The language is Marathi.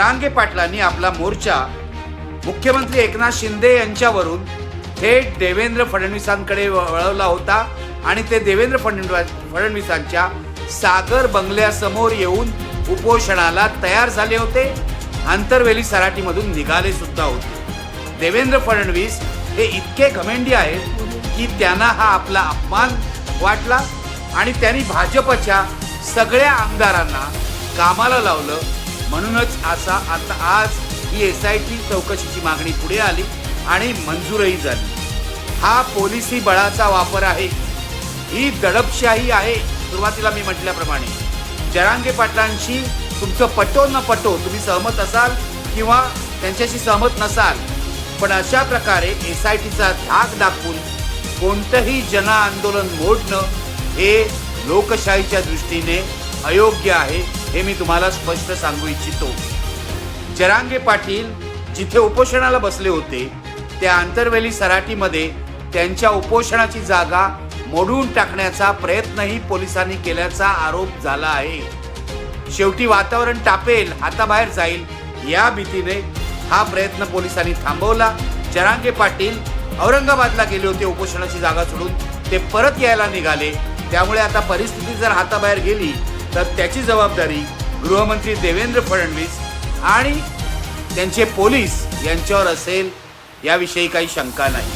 जरांगे पाटलांनी आपला मोर्चा मुख्यमंत्री एकनाथ शिंदे यांच्यावरून थेट देवेंद्र फडणवीसांकडे वळवला होता आणि ते देवेंद्र फडणवीस फडणवीसांच्या सागर बंगल्यासमोर येऊन उपोषणाला तयार झाले होते. आंतरवेली सराटीमधून निघाले सुद्धा होते. देवेंद्र फडणवीस हे इतके घमेंडी आहेत की त्यांना हा आपला अपमान वाटला आणि त्यांनी भाजपच्या सगळ्या आमदारांना कामाला लावलं म्हणूनच असा आता आज ही एस आय टी चौकशीची मागणी पुढे आली आणि मंजूरही झाली. हा पोलिसी बळाचा वापर आहे. ही दडपशाही आहे. सुरुवातीला मी म्हटल्याप्रमाणे. जरांगे पाटलांशी तुमचं पटो न पटो तुम्ही सहमत असाल किंवा त्यांच्याशी सहमत नसाल पण अशा प्रकारे एस आय टीचा धाक दाखवून कोणतंही जन आंदोलन मोडणं हे लोकशाहीच्या दृष्टीने अयोग्य आहे. हे मी तुम्हाला स्पष्ट सांगू इच्छितो. जरांगे पाटील जिथे उपोषणाला बसले होते त्या आंतरवेली सराटीमध्ये त्यांच्या उपोषणाची जागा मोडून टाकण्याचा प्रयत्नही पोलिसांनी केल्याचा आरोप झाला आहे. शेवटी वातावरण टापेल हाताबाहेर जाईल या भीतीने हा प्रयत्न पोलिसांनी थांबवला. जरांगे पाटील औरंगाबादला गेले होते उपोषणाची जागा सोडून ते परत यायला निघाले. त्यामुळे आता परिस्थिती जर हाताबाहेर गेली तर त्याची जबाबदारी गृहमंत्री देवेंद्र फडणवीस आणि त्यांचे पोलीस यांच्यावर असेल याविषयी काही शंका नाही.